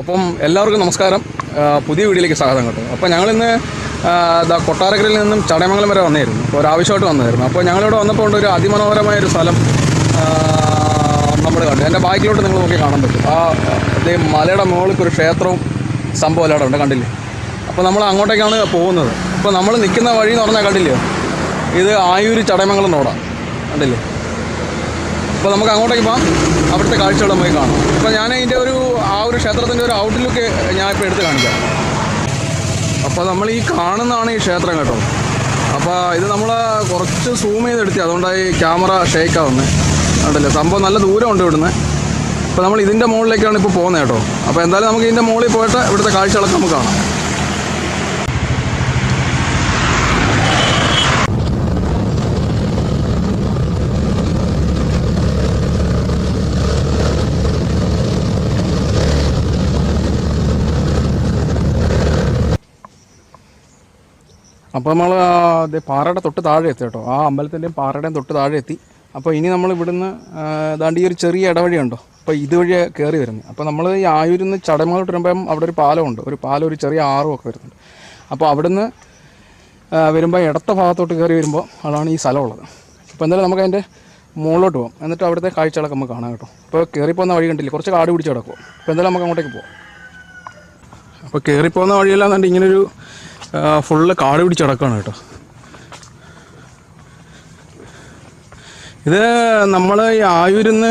അപ്പം എല്ലാവർക്കും നമസ്കാരം. പുതിയ വീഡിയോയിലേക്ക് സ്വാഗതം കേട്ടോ. അപ്പോൾ ഞങ്ങളിന്ന് കൊട്ടാരക്കരയിൽ നിന്നും ചടയമംഗലം വരെ വന്നായിരുന്നു അപ്പോൾ ഒരു ആവശ്യമായിട്ട് വന്നായിരുന്നു അപ്പോൾ ഞങ്ങളിവിടെ വന്നപ്പോൾ ഉണ്ട് ഒരു അതിമനോഹരമായ ഒരു സ്ഥലം നമ്മൾ കണ്ടു. എന്റെ ബാക്കിലോട്ട് നിങ്ങൾ നോക്കി കാണാൻ പറ്റും. ആ മലയുടെ മുകളിൽ ഒരു ക്ഷേത്രവും സംഭവം അല്ലാതെ ഉണ്ട്. കണ്ടില്ലേ? അപ്പോൾ നമ്മൾ അങ്ങോട്ടേക്കാണ് പോകുന്നത്. അപ്പോൾ നമ്മൾ നിൽക്കുന്ന വഴി എന്ന് പറഞ്ഞാൽ കണ്ടില്ലേ? ഇത് ആയൂര് ചടയമംഗലം റോഡാണ്. കണ്ടില്ലേ? അപ്പോൾ നമുക്ക് അങ്ങോട്ടേക്ക് പോകാം അവിടുത്തെ കാഴ്ചകൾ നമുക്ക് കാണാം. അപ്പോൾ ഞാൻ അതിന്റെ ഒരു ആ ഒരു ക്ഷേത്രത്തിന്റെ ഒരു ഔട്ട്ലുക്ക് ഇപ്പോൾ എടുത്ത് കാണിക്കാം. അപ്പോൾ നമ്മൾ ഈ കാണുന്നതാണ് ഈ ക്ഷേത്രം കേട്ടോ. അപ്പോൾ ഇത് നമ്മൾ കുറച്ച് സൂം ചെയ്തെടുത്തി അതുകൊണ്ടാണ് ഈ ക്യാമറ ഷേക്ക് ആവുന്നത് കണ്ടില്ലേ? സംഭവം നല്ല ദൂരമുണ്ട് ഇവിടുന്ന്. അപ്പോൾ നമ്മൾ ഇതിന്റെ മുകളിലേക്കാണ് ഇപ്പോൾ പോകുന്നത് കേട്ടോ. അപ്പോൾ എന്തായാലും നമുക്ക് ഇതിന്റെ മുകളിൽ പോയിട്ട് ഇവിടുത്തെ കാഴ്ചകളൊക്കെ നമുക്ക് കാണാം. അപ്പോൾ നമ്മൾ പാറയുടെ തൊട്ട് താഴെ എത്തി കേട്ടോ. ആ അമ്പലത്തിന്റെയും പാറയുടെയും തൊട്ട് താഴെ എത്തി. അപ്പോൾ ഇനി നമ്മൾ ഇവിടുന്ന് ഏതാണ്ട് ഈ ഒരു ചെറിയ ഇടവഴിയുണ്ടോ? അപ്പോൾ ഇതുവഴി കയറി വരുന്നത്. അപ്പോൾ നമ്മൾ ഈ ആയൂരിൽ നിന്ന് ചടമങ്ങോട്ട് വരുമ്പം അവിടെ ഒരു പാലമുണ്ട്. ഒരു പാലം ഒരു ചെറിയ ആറും ഒക്കെ വരുന്നുണ്ട്. അപ്പോൾ അവിടുന്ന് വരുമ്പോൾ ഇടത്ത ഭാഗത്തോട്ട് കയറി വരുമ്പോൾ അതാണ് ഈ സ്ഥലമുള്ളത്. അപ്പോൾ എന്തായാലും നമുക്ക് അതിന്റെ മുകളിലോട്ട് പോകാം എന്നിട്ട് അവിടുത്തെ കാഴ്ചകളൊക്കെ നമുക്ക് കാണാം കേട്ടോ. അപ്പോൾ കയറിപ്പോകുന്ന വഴി കണ്ടില്ലേ? കുറച്ച് കാട് പിടിച്ച് കിടക്കും അപ്പോൾ എന്തായാലും നമുക്ക് അങ്ങോട്ടേക്ക് പോകാം അപ്പോൾ കയറിപ്പോകുന്ന വഴിയെല്ലാം കണ്ട് ഇങ്ങനൊരു ഫുള്ള് കാട് പിടിച്ച് കിടക്കുകയാണ് കേട്ടോ. ഇത് നമ്മൾ ഈ ആയൂരിന്ന്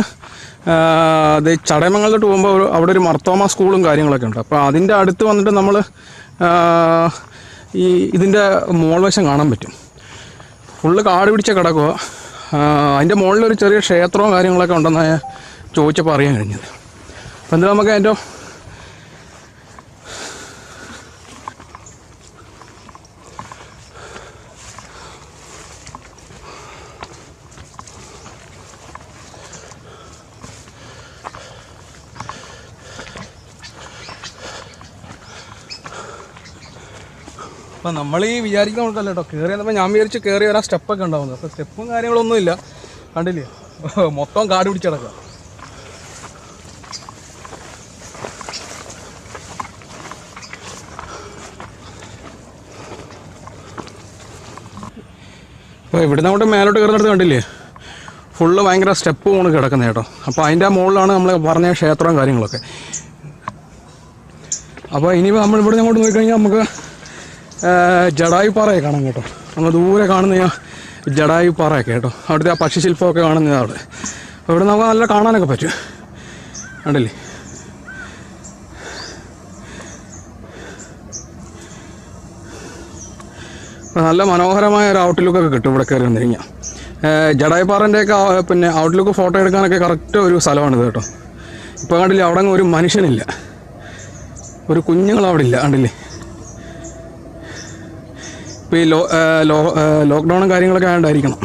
ചടയമംഗലത്തോട്ട് പോകുമ്പോൾ അവിടെ ഒരു മർത്തോമ സ്കൂളും കാര്യങ്ങളൊക്കെ ഉണ്ട്. അപ്പോൾ അതിന്റെ അടുത്ത് വന്നിട്ട് നമ്മൾ ഈ ഇതിന്റെ മോൾവശം കാണാൻ പറ്റും. ഫുള്ള് കാട് പിടിച്ച കിടക്കുക അതിന്റെ മുകളിലൊരു ചെറിയ ക്ഷേത്രവും കാര്യങ്ങളൊക്കെ ഉണ്ടെന്നാണ് ചോദിച്ചപ്പോൾ അറിയാൻ കഴിഞ്ഞത്. അപ്പോൾ എന്തായാലും നമുക്ക് അതിന്റെ അപ്പം നമ്മൾ ഈ വിചാരിക്കുന്ന കണക്കല്ല കേട്ടോ കയറി വന്നപ്പോൾ ഞാൻ വിചാരിച്ച് കയറി വരാൻ സ്റ്റെപ്പൊക്കെ ഉണ്ടാവുന്നത് അപ്പോൾ സ്റ്റെപ്പും കാര്യങ്ങളൊന്നും ഇല്ല. കണ്ടില്ലേ? മൊത്തം കാട് പിടിച്ച് കിടക്കുക. അപ്പോൾ ഇവിടുന്ന് അങ്ങോട്ട് മേലോട്ട് കയറുന്നിടത്ത് കണ്ടില്ലേ? ഫുള്ള് ഭയങ്കര സ്റ്റെപ്പ് പോണ് കിടക്കുന്നത് കേട്ടോ അപ്പോൾ അതിന്റെ മുകളിലാണ് നമ്മൾ പറഞ്ഞ ക്ഷേത്രവും കാര്യങ്ങളൊക്കെ. അപ്പോൾ ഇനിയിപ്പോൾ നമ്മൾ ഇവിടെ അങ്ങോട്ട് നോക്കിക്കഴിഞ്ഞാൽ നമുക്ക് ജഡായു കാണാം കേട്ടോ. നമ്മൾ ദൂരെ കാണുന്ന ഞാൻ ജഡായു കേട്ടോ. അവിടുത്തെ ആ പക്ഷിശില്പമൊക്കെ കാണുന്നത് അവിടെ. അവിടെ നമുക്ക് നല്ല കാണാനൊക്കെ പറ്റും. അപ്പോൾ നല്ല മനോഹരമായ ഒരു ഔട്ട്ലുക്കൊക്കെ കിട്ടും ഇവിടെ കയറി വന്നു കഴിഞ്ഞാൽ ജഡായപ്പാറന്റെയൊക്കെ പിന്നെ ഔട്ട്ലുക്ക് ഫോട്ടോ എടുക്കാനൊക്കെ കറക്റ്റ് ഒരു സ്ഥലമാണിത് കേട്ടോ. ഇപ്പോൾ കണ്ടില്ലേ അവിടെ ഒരു മനുഷ്യനില്ല. ഒരു കുഞ്ഞുങ്ങൾ അവിടെ ഇല്ല കണ്ടില്ലേ? ഇപ്പോൾ ഈ ലോ ലോക്ക്ഡൗണും കാര്യങ്ങളൊക്കെ ആയതുകൊണ്ടായിരിക്കണം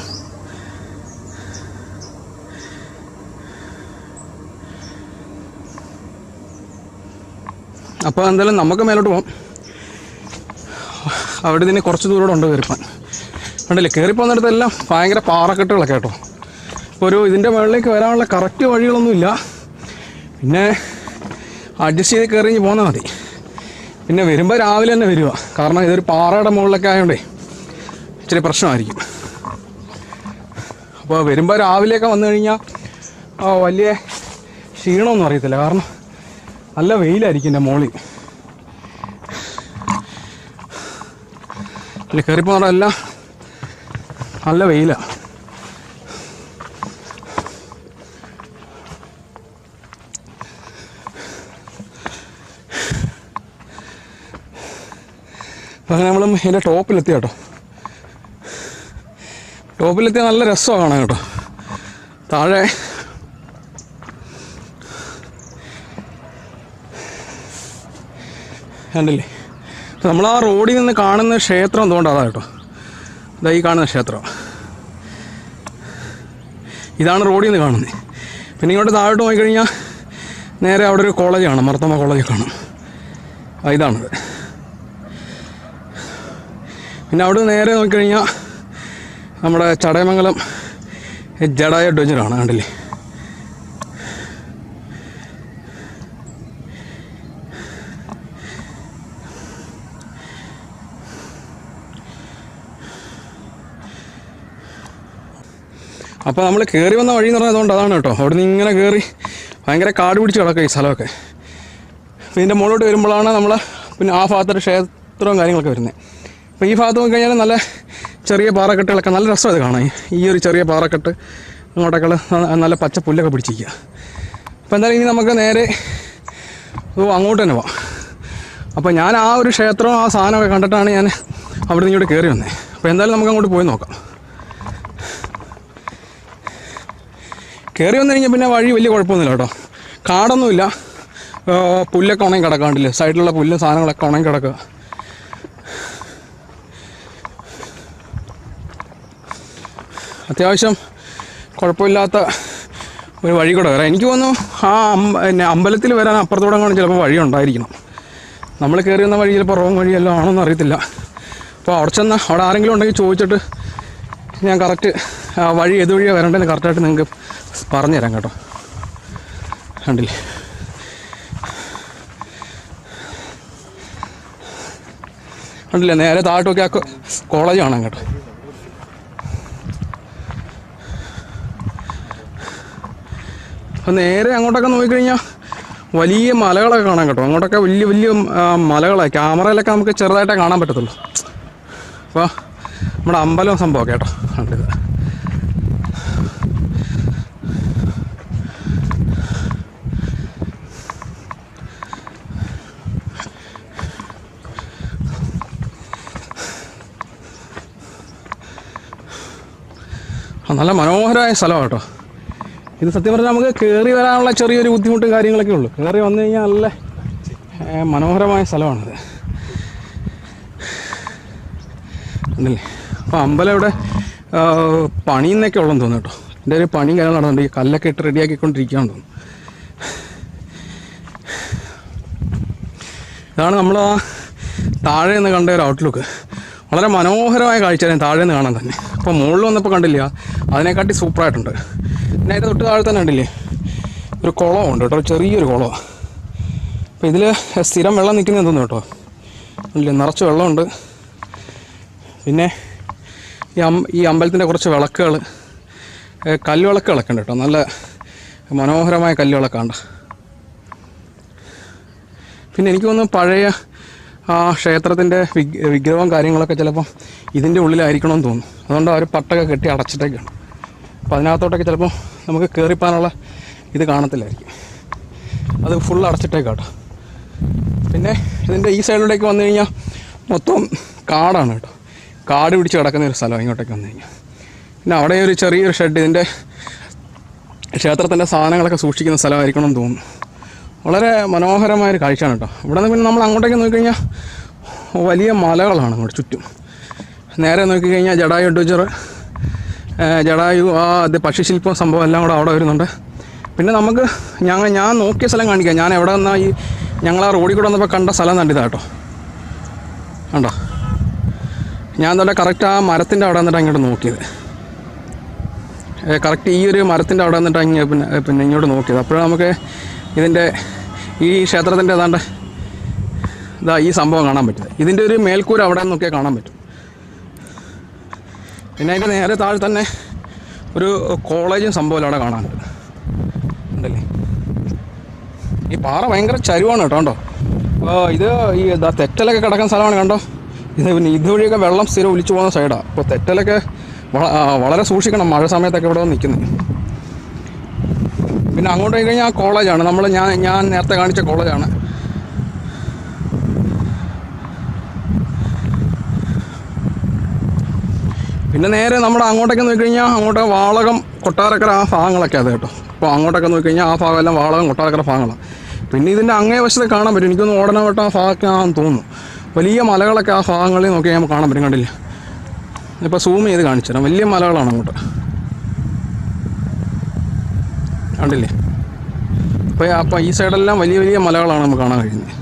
അപ്പോൾ എന്തായാലും നമുക്ക് മേലോട്ട് പോകാം അവിടെ നിന്ന് കുറച്ച് ദൂരം ഉണ്ട് കയറിപ്പാൻ. കണ്ടില്ലേ കയറിപ്പോകുന്നിടത്തെല്ലാം ഭയങ്കര പാറക്കെട്ടുകളൊക്കെ കേട്ടോ. ഇപ്പോൾ ഒരു ഇതിന്റെ മുകളിലേക്ക് വരാനുള്ള കറക്റ്റ് വഴികളൊന്നുമില്ല. പിന്നെ അഡ്ജസ്റ്റ് ചെയ്ത് കയറി പോകുന്നാൽ മതി. പിന്നെ വരുമ്പോൾ രാവിലെ തന്നെ വരിക കാരണം ഇതൊരു പാറയുടെ മുകളിലൊക്കെ ആയതുകൊണ്ടേ ഇച്ചിരി പ്രശ്നമായിരിക്കും. അപ്പോൾ വരുമ്പോൾ രാവിലെയൊക്കെ വന്നു കഴിഞ്ഞാൽ വലിയ ക്ഷീണമൊന്നും അറിയത്തില്ല. കാരണം നല്ല വെയിലായിരിക്കും എന്റെ മുകളിൽ ഇതിൽ കയറിപ്പോകുന്നതെല്ലാം നല്ല വെയിലാണ് അങ്ങനെ നമ്മൾ ഇതിന്റെ ടോപ്പിലെത്തി കേട്ടോ. ടോപ്പിലെത്തി നല്ല രസമാണ് കാണാൻ കേട്ടോ. താഴെ കണ്ടില്ലേ? നമ്മൾ ആ റോഡിൽ നിന്ന് കാണുന്ന ക്ഷേത്രം എന്തുകൊണ്ട് അതാ കേട്ടോ. ഇതാ ഈ കാണുന്ന ക്ഷേത്രം. ഇതാണ് റോഡിൽ നിന്ന് കാണുന്നത്. പിന്നെ ഇങ്ങോട്ട് താഴോട്ട് പോയിക്കഴിഞ്ഞാൽ നേരെ അവിടെ ഒരു കോളേജ് കാണാം. മർത്തമ്മ കോളേജ് കാണാം. ഇതാണത്. പിന്നെ അവിടെ നേരെ നോക്കിക്കഴിഞ്ഞാൽ നമ്മുടെ ചടയമംഗലം ജഡായ അഡ്വഞ്ചറാണ് കണ്ടില്ലേ? അപ്പോൾ നമ്മൾ കയറി വന്ന വഴി എന്ന് പറഞ്ഞാൽ അതുകൊണ്ട് അതാണ് കേട്ടോ. അവിടെ നിന്ന് ഇങ്ങനെ കയറി ഭയങ്കര കാട് പിടിച്ച് കിടക്കുക ഈ സ്ഥലമൊക്കെ. അപ്പോൾ ഇതിന്റെ മുകളിലോട്ട് വരുമ്പോഴാണ് നമ്മൾ പിന്നെ ആ ഭാഗത്തൊരു ക്ഷേത്രവും കാര്യങ്ങളൊക്കെ വരുന്നത്. അപ്പോൾ ഈ ഭാഗത്ത് നോക്കി കഴിഞ്ഞാൽ നല്ല ചെറിയ പാറക്കെട്ടുകളൊക്കെ നല്ല രസം ഇത് കാണാൻ. ഈ ഒരു ചെറിയ പാറക്കെട്ട് അങ്ങോട്ടൊക്കെ നല്ല പച്ച പുല്ലൊക്കെ പിടിച്ചിരിക്കുക അപ്പോൾ എന്തായാലും ഇനി നമുക്ക് നേരെ ഓ അങ്ങോട്ട് തന്നെ പോവാം. അപ്പോൾ ഞാൻ ആ ഒരു ക്ഷേത്രവും ആ സാധനമൊക്കെ കണ്ടിട്ടാണ് ഞാൻ അവിടെ നിന്ന് ഇങ്ങോട്ട് കയറി വന്നത് അപ്പോൾ എന്തായാലും നമുക്ക് അങ്ങോട്ട് പോയി നോക്കാം. കയറി വന്നു കഴിഞ്ഞാൽ പിന്നെ വഴി വലിയ കുഴപ്പമൊന്നുമില്ല കേട്ടോ. കാടൊന്നുമില്ല. പുല്ലൊക്കെ ഉണങ്ങി കിടക്കാണ്ടില്ല സൈഡിലുള്ള പുല്ലും സാധനങ്ങളൊക്കെ ഉണങ്ങി കിടക്കുക അത്യാവശ്യം കുഴപ്പമില്ലാത്ത ഒരു വഴി കൂടെ വരാം. എനിക്ക് തോന്നുന്നു ആ പിന്നെ അമ്പലത്തിൽ വരാൻ അപ്പുറത്തോടെ കാണും ചിലപ്പോൾ വഴി ഉണ്ടായിരിക്കണം. നമ്മൾ കയറി വന്ന വഴി ചിലപ്പോൾ റോങ് വഴിയല്ലോ ആണോന്ന് അറിയത്തില്ല. അപ്പോൾ അവിടെ ചെന്ന് അവിടെ ആരെങ്കിലും ഉണ്ടെങ്കിൽ ചോദിച്ചിട്ട് ഞാൻ കറക്റ്റ് വഴി ഏത് വഴിയാണ് വരേണ്ടതെന്ന് കറക്റ്റായിട്ട് നിങ്ങൾക്ക് പറഞ്ഞു തരാം കേട്ടോ. കണ്ടില്ലേ? കണ്ടില്ലേ? നേരെ താഴോട്ടൊക്കെ ആ കോളേജ് കാണാം കേട്ടോ. അപ്പം നേരെ അങ്ങോട്ടൊക്കെ നോക്കിക്കഴിഞ്ഞാൽ വലിയ മലകളൊക്കെ കാണാൻ കേട്ടോ. അങ്ങോട്ടൊക്കെ വലിയ വലിയ ആ, മലകളാണ് ക്യാമറയിലൊക്കെ നമുക്ക് ചെറുതായിട്ടേ കാണാൻ പറ്റത്തുള്ളൂ. അപ്പോൾ നമ്മുടെ അമ്പലം സംഭവം കേട്ടോ. കണ്ടത് നല്ല മനോഹരമായ സ്ഥലമാണ് കേട്ടോ. ഇത് സത്യം പറഞ്ഞാൽ നമുക്ക് കയറി വരാനുള്ള ചെറിയൊരു ബുദ്ധിമുട്ടും കാര്യങ്ങളൊക്കെ ഉള്ളൂ. കയറി വന്നു കഴിഞ്ഞാൽ നല്ല മനോഹരമായ സ്ഥലമാണിത്. ഉണ്ടല്ലേ? അപ്പോൾ അമ്പലം ഇവിടെ ആ, ഉള്ളെന്ന് തോന്നുന്നു കേട്ടോ. എന്റെ ഒരു പണിയും കാര്യങ്ങൾ നടന്നുണ്ട് ഈ കല്ലൊക്കെ ഇട്ട് റെഡിയാക്കിക്കൊണ്ടിരിക്കുകയാണ് തോന്നുന്നു. ഇതാണ് നമ്മൾ ആ താഴെ നിന്ന് കണ്ട ഒരു ഔട്ട്ലുക്ക് വളരെ മനോഹരമായ കാഴ്ചയാണ് താഴെ നിന്ന് കാണാൻ തന്നെ. അപ്പോൾ മുകളിൽ വന്നപ്പോൾ കണ്ടില്ല. അതിനെക്കാട്ടി സൂപ്പറായിട്ടുണ്ട് പിന്നെ അതിന്റെ തൊട്ട് താഴെ തന്നെ കണ്ടില്ലേ? ഒരു കുളമുണ്ട് കേട്ടോ. ചെറിയൊരു കുളമാണ് അപ്പോൾ ഇതിൽ സ്ഥിരം വെള്ളം നിൽക്കുന്നത് എന്തോന്നു കേട്ടോ? ഇല്ല നിറച്ച് വെള്ളമുണ്ട്. പിന്നെ ഈ അം ഈ അമ്പലത്തിന്റെ കുറച്ച് വിളക്കുകൾ കല്ലുവിളക്കുകളൊക്കെ ഉണ്ട് കേട്ടോ. നല്ല മനോഹരമായ കല്ലുവിളക്കാണ്ട് പിന്നെ എനിക്ക് തോന്നുന്നു പഴയ ആ ക്ഷേത്രത്തിന്റെ വിഗ് വിഗ്രഹവും കാര്യങ്ങളൊക്കെ ചിലപ്പം ഇതിന്റെ ഉള്ളിലായിരിക്കണമെന്ന് തോന്നുന്നു. അതുകൊണ്ട് അവർ പട്ടൊക്കെ കെട്ടി അടച്ചിട്ടൊക്കെയാണ് അപ്പോൾ അതിനകത്തോട്ടൊക്കെ ചിലപ്പോൾ നമുക്ക് കയറിപ്പാനുള്ള ഇത് കാണത്തില്ലായിരിക്കും. അത് ഫുൾ അടച്ചിട്ടേക്കാട്ടോ. പിന്നെ ഇതിന്റെ ഈ സൈഡിലേക്ക് വന്നു കഴിഞ്ഞാൽ മൊത്തം കാടാണ് കേട്ടോ. കാട് പിടിച്ച് കിടക്കുന്ന ഒരു സ്ഥലം ഇങ്ങോട്ടേക്ക് വന്നു കഴിഞ്ഞാൽ പിന്നെ അവിടെ ഒരു ചെറിയൊരു ഷെഡ് ഇതിന്റെ ക്ഷേത്രത്തിന്റെ സാധനങ്ങളൊക്കെ സൂക്ഷിക്കുന്ന സ്ഥലമായിരിക്കണം എന്ന് തോന്നുന്നു. വളരെ മനോഹരമായൊരു കാഴ്ചയാണ് കേട്ടോ. ഇവിടെ നിന്ന് പിന്നെ നമ്മൾ അങ്ങോട്ടേക്ക് നോക്കിക്കഴിഞ്ഞാൽ വലിയ മലകളാണ് അങ്ങോട്ട് ചുറ്റും. നേരെ നോക്കിക്കഴിഞ്ഞാൽ ജഡായു അഡ്വഞ്ചർ ജഡായു ആ അത് പക്ഷിശില്പം സംഭവം എല്ലാം കൂടെ അവിടെ വരുന്നുണ്ട്. പിന്നെ നമുക്ക് ഞങ്ങൾ ഞാൻ നോക്കിയ സ്ഥലം കാണിക്കാം. ഞാൻ എവിടെ നിന്നാ ഈ ഞങ്ങൾ ആ റോഡിൽ കൂടെ വന്നപ്പോൾ കണ്ട സ്ഥലം കണ്ടിതാ കേട്ടോ. കണ്ടോ? ഞാൻ തന്നെ കറക്റ്റ് ആ മരത്തിന്റെ അവിടെ നിന്നിട്ട് അങ്ങോട്ട് നോക്കിയത്. കറക്റ്റ് ഈ ഒരു മരത്തിന്റെ അവിടെ വന്നിട്ട് അങ്ങ് പിന്നെ പിന്നെ ഇങ്ങോട്ട് നോക്കിയത്. അപ്പോഴാണ് നമുക്ക് ഇതിന്റെ ഈ ക്ഷേത്രത്തിന്റെ ഏതാണ്ട് ഇതാ ഈ സംഭവം കാണാൻ പറ്റും. ഇതിന്റെ ഒരു മേൽക്കൂര അവിടെ നിന്നൊക്കെ കാണാൻ പറ്റും. പിന്നെ അതിന്റെ നേരെ താഴെ തന്നെ ഒരു കോളേജും സംഭവം അവിടെ കാണാനുണ്ട്. ഉണ്ടല്ലേ? ഈ പാറ ഭയങ്കര ചരിവാണ് കേട്ടോ കണ്ടോ? ഇത് ഈ തെറ്റലൊക്കെ കിടക്കുന്ന സ്ഥലമാണ് കണ്ടോ? ഇത് പിന്നെ ഇതുവഴിയൊക്കെ വെള്ളം സ്ഥിരം ഒലിച്ചു പോകുന്ന സൈഡാണ് അപ്പോൾ തെറ്റലൊക്കെ വളരെ സൂക്ഷിക്കണം. മഴ സമയത്തൊക്കെ ഇവിടെ വന്ന് നിൽക്കുന്നത്. പിന്നെ അങ്ങോട്ട് പോയി കഴിഞ്ഞാൽ ആ കോളേജാണ്. നമ്മൾ ഞാൻ ഞാൻ നേരത്തെ കാണിച്ച കോളേജാണ്. പിന്നെ നേരെ നമ്മുടെ അങ്ങോട്ടൊക്കെ നോക്കി കഴിഞ്ഞാൽ അങ്ങോട്ട് വാളകം കൊട്ടാരക്കര ആ ഭാഗങ്ങളൊക്കെ അത് കേട്ടോ. അപ്പോൾ അങ്ങോട്ടൊക്കെ നോക്കി കഴിഞ്ഞാൽ ആ ഭാഗമെല്ലാം വാളകം കൊട്ടാരക്കര ഭാഗങ്ങളാണ് പിന്നെ ഇതിന്റെ അങ്ങേ വശത്ത് കാണാൻ പറ്റും. എനിക്കൊന്ന് ഓടനവട്ടം ആ ഭാഗമൊക്കെയാണെന്ന് തോന്നുന്നു. വലിയ മലകളൊക്കെ ആ ഭാഗങ്ങളിൽ നോക്കി നമുക്ക് കാണാൻ പറ്റും. കണ്ടില്ല? ഇപ്പോൾ സൂം ചെയ്ത് കാണിച്ചു തരാം. വലിയ മലകളാണ് അങ്ങോട്ട്. കണ്ടില്ലേ? അപ്പോൾ അപ്പോൾ ഈ സൈഡെല്ലാം വലിയ വലിയ മലകളാണ് നമുക്ക് കാണാൻ കഴിയുന്നത്.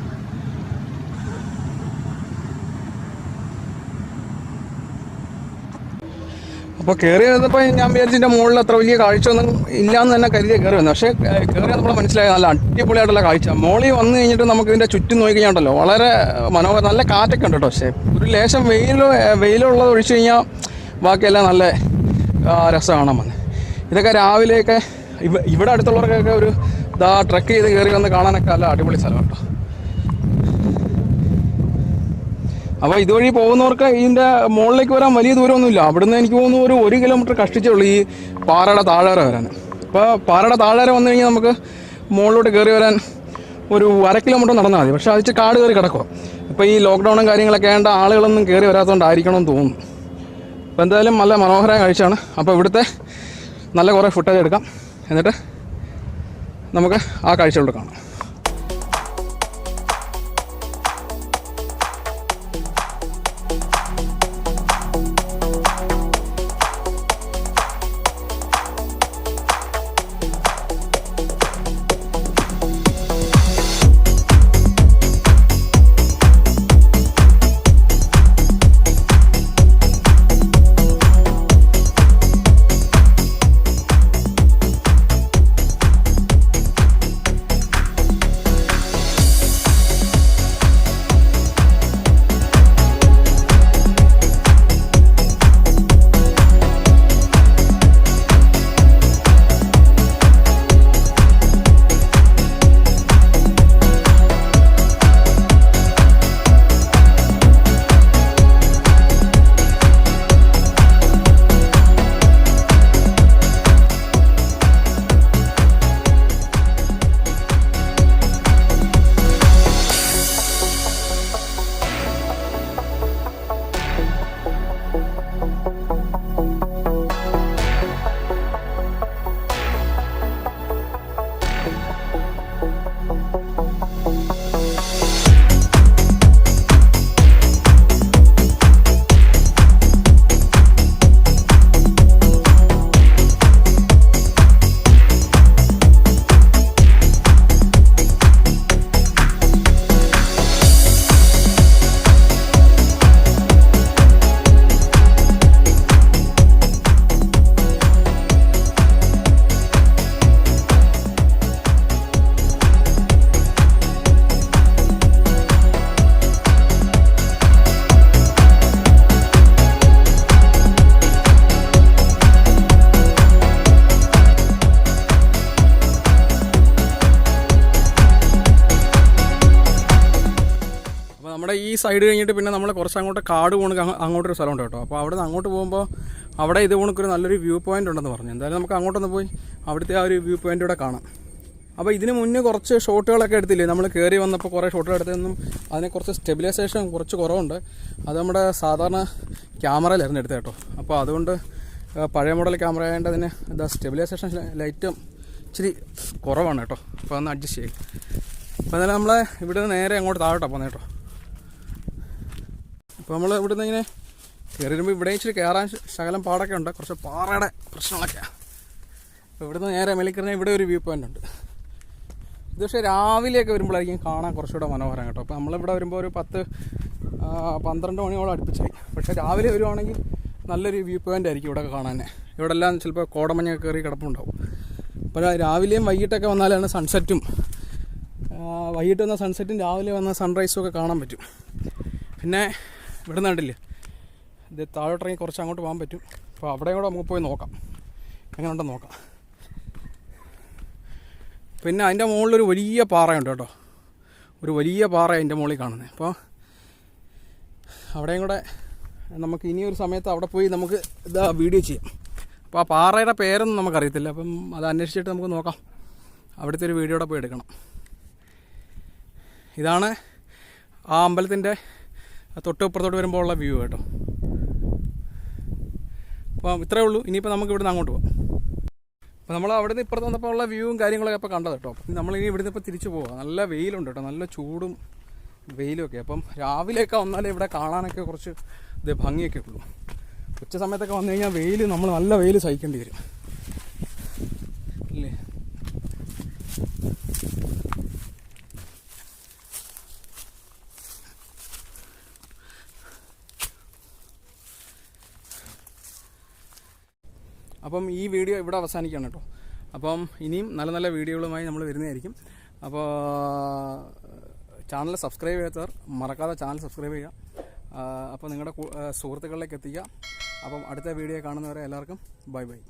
അപ്പോൾ കയറി വന്നപ്പോൾ ഞാൻ വിചാരിച്ചതിന്റെ മുകളിൽ അത്ര വലിയ കാഴ്ചയൊന്നും ഇല്ലയെന്ന് തന്നെ കരുതിയ കയറി വന്നത് പക്ഷേ കയറി നമ്മൾ മനസ്സിലായി നല്ല അടിപൊളിയായിട്ടുള്ള കാഴ്ച. മോളിൽ വന്നു കഴിഞ്ഞിട്ട് നമുക്ക് ഇതിന്റെ ചുറ്റും നോക്കി കഴിഞ്ഞാൽ വളരെ മനോഹര നല്ല കാറ്റൊക്കെ ഉണ്ട് കേട്ടോ. പക്ഷേ ഒരു ലേശം വെയിൽ വെയിലുള്ളത് ഒഴിച്ചു കഴിഞ്ഞാൽ ബാക്കിയെല്ലാം നല്ല രസമാണ് വന്ന്. ഇതൊക്കെ രാവിലെയൊക്കെ ഇവ ഇവിടെ അടുത്തുള്ളവർക്കൊക്കെ ഒരു ഇതാ ട്രക്ക് ചെയ്ത് കയറി വന്ന് കാണാനൊക്കെ നല്ല അടിപൊളി സ്ഥലം കേട്ടോ. അപ്പോൾ ഇതുവഴി പോകുന്നവർക്ക് ഇതിന്റെ മുകളിലേക്ക് വരാൻ വലിയ ദൂരമൊന്നുമില്ല. അവിടുന്ന് എനിക്ക് തോന്നുന്നു ഒരു ഒരു കിലോമീറ്റർ കഷ്ടിച്ചേ ഉള്ളൂ ഈ പാറയുടെ താഴെ വരാൻ. അപ്പോൾ പാറയുടെ താഴെ വന്നു കഴിഞ്ഞാൽ നമുക്ക് മുകളിലോട്ട് കയറി വരാൻ ഒരു അര കിലോമീറ്റർ നടന്നാൽ മതി. പക്ഷേ അതിച്ച് കാട് കയറി കിടക്കുക ഇപ്പോൾ ഈ ലോക്ക്ഡൗണും കാര്യങ്ങളൊക്കെ ആയതുകൊണ്ട് ആളുകളൊന്നും കയറി വരാത്തതുകൊണ്ടായിരിക്കണം എന്ന് തോന്നുന്നു. അപ്പോൾ എന്തായാലും നല്ല മനോഹരമായ കാഴ്ചയാണ്. അപ്പോൾ ഇവിടുത്തെ നല്ല കുറേ ഫുട്ടേജ് എടുക്കാം. എന്നിട്ട് നമുക്ക് ആ കാഴ്ചകളോട് കാണാം. നമ്മുടെ ഈ സൈഡ് കഴിഞ്ഞിട്ട് പിന്നെ നമ്മൾ കുറച്ച് അങ്ങോട്ട് കാട് അങ്ങ് അങ്ങോട്ടൊരു സ്ഥലമുണ്ട് കേട്ടോ. അപ്പോൾ അവിടെ നിന്ന് അങ്ങോട്ട് പോകുമ്പോൾ അവിടെ ഇത് പോണക്കൊരു നല്ലൊരു വ്യൂ പോയിന്റ് ഉണ്ടെന്ന് പറഞ്ഞു. എന്തായാലും നമുക്ക് അങ്ങോട്ടൊന്ന് പോയി അവിടുത്തെ ആ ഒരു വ്യൂ പോയിന്റ് കൂടെ കാണാം. അപ്പോൾ ഇതിന് മുന്നേ കുറച്ച് ഷോട്ടുകളൊക്കെ എടുത്തില്ലേ? നമ്മൾ കയറി വന്നപ്പോൾ കുറേ ഷോട്ടുകൾ എടുത്തതൊന്നും അതിനെ കുറച്ച് സ്റ്റെബിലൈസേഷൻ കുറച്ച് കുറവുണ്ട്. അത് നമ്മുടെ സാധാരണ ക്യാമറയിലായിരുന്നു എടുത്തത് കേട്ടോ. അപ്പോൾ അതുകൊണ്ട് പഴയ മോഡൽ ക്യാമറ ആയതുകൊണ്ട് അതിന് എന്താ സ്റ്റെബിലൈസേഷൻ ലൈറ്റും ഇച്ചിരി കുറവാണ് കേട്ടോ. അപ്പോൾ ഒന്ന് അഡ്ജസ്റ്റ് ചെയ്യും. അപ്പോൾ എന്നാലും നമ്മളെ ഇവിടെ നിന്ന് നേരെ അങ്ങോട്ട് താഴോട്ടാണ് പോകുന്നത് കേട്ടോ. അപ്പോൾ നമ്മൾ ഇവിടുന്ന് ഇങ്ങനെ കയറി വരുമ്പോൾ ഇവിടെ ഇച്ചിരി കയറാൻ ശകലം പാടൊക്കെ ഉണ്ട്. കുറച്ച് പാറയുടെ പ്രശ്നങ്ങളൊക്കെയാണ് അപ്പോൾ ഇവിടുന്ന് നേരെ മെലിക്കറിഞ്ഞാൽ ഇവിടെ ഒരു വ്യൂ പോയിന്റ് ഉണ്ട്. ഇത് പക്ഷേ രാവിലെയൊക്കെ വരുമ്പോഴായിരിക്കും കാണാൻ കുറച്ചുകൂടെ മനോഹരം കേട്ടോ. അപ്പോൾ നമ്മളിവിടെ വരുമ്പോൾ ഒരു പത്ത് പന്ത്രണ്ട് മണിയോളം അടുപ്പിച്ചായി. പക്ഷേ രാവിലെ വരുവാണെങ്കിൽ നല്ലൊരു വ്യൂ പോയിന്റ് ആയിരിക്കും ഇവിടെ കാണാൻ ഇവിടെ എല്ലാം ചിലപ്പോൾ കോടമഞ്ഞൊക്കെ കയറി കിടപ്പുണ്ടാവും. അപ്പോൾ രാവിലെയും വൈകിട്ടൊക്കെ വന്നാലാണ് സൺസെറ്റും വൈകിട്ട് വന്ന സൺസെറ്റും രാവിലെ വന്ന സൺറൈസും ഒക്കെ കാണാൻ പറ്റും. പിന്നെ ഇവിടെ നിന്നിട്ടില്ലേ ഇത് താഴോട്ടിറങ്ങി കുറച്ച് അങ്ങോട്ട് പോകാൻ പറ്റും. അപ്പോൾ അവിടെ കൂടെ നമുക്ക് പോയി നോക്കാം. എങ്ങനെ എങ്ങനെയുണ്ടെന്ന് നോക്കാം. പിന്നെ അതിന്റെ മുകളിലൊരു വലിയ പാറയുണ്ട് കേട്ടോ. ഒരു വലിയ പാറ അതിന്റെ മുകളിൽ കാണുന്നത്. അപ്പോൾ അവിടെയും കൂടെ നമുക്ക് ഇനിയൊരു സമയത്ത് അവിടെ പോയി നമുക്ക് ഇതാ വീഡിയോ ചെയ്യാം. അപ്പോൾ ആ പാറയുടെ പേരൊന്നും നമുക്കറിയത്തില്ല. അപ്പം അത് അന്വേഷിച്ചിട്ട് നമുക്ക് നോക്കാം. അവിടുത്തെ ഒരു വീഡിയോടെ പോയി എടുക്കണം. ഇതാണ് ആ അമ്പലത്തിന്റെ തൊട്ട് ഇപ്പുറത്തോട്ട് വരുമ്പോൾ ഉള്ള വ്യൂ കേട്ടോ. അപ്പം ഇത്രയേ ഉള്ളൂ. ഇനിയിപ്പോൾ നമുക്ക് ഇവിടുന്ന് അങ്ങോട്ട് പോകാം അപ്പോൾ നമ്മൾ അവിടെ നിന്ന് ഇപ്പുറത്ത് വന്നപ്പോൾ ഉള്ള വ്യൂവും കാര്യങ്ങളൊക്കെ അപ്പോൾ കണ്ടത് കേട്ടോ. അപ്പം നമ്മളിനി ഇവിടുന്ന് ഇപ്പോൾ തിരിച്ചു പോകാം നല്ല വെയിലുണ്ട് കേട്ടോ. നല്ല ചൂടും വെയിലും ഒക്കെ. അപ്പം രാവിലെയൊക്കെ വന്നാലേ ഇവിടെ കാണാനൊക്കെ കുറച്ച് ഇത് ഭംഗിയൊക്കെ ഉള്ളൂ. ഉച്ച സമയത്തൊക്കെ വന്നു കഴിഞ്ഞാൽ വെയിൽ നമ്മൾ നല്ല വെയിൽ സഹിക്കേണ്ടി വരും. അല്ലേ? അപ്പം ഈ വീഡിയോ ഇവിടെ അവസാനിക്കുകയാണ് കേട്ടോ. അപ്പം ഇനിയും നല്ല നല്ല വീഡിയോകളുമായി നമ്മൾ വരുന്നതായിരിക്കും. അപ്പോൾ ചാനൽ സബ്സ്ക്രൈബ് ചെയ്യാത്തവർ മറക്കാതെ ചാനൽ സബ്സ്ക്രൈബ് ചെയ്യുക. അപ്പോൾ നിങ്ങളുടെ സുഹൃത്തുക്കളിലേക്ക് എത്തിക്കുക. അപ്പം അടുത്ത വീഡിയോ കാണുന്നവരെ എല്ലാവർക്കും ബൈ ബൈ.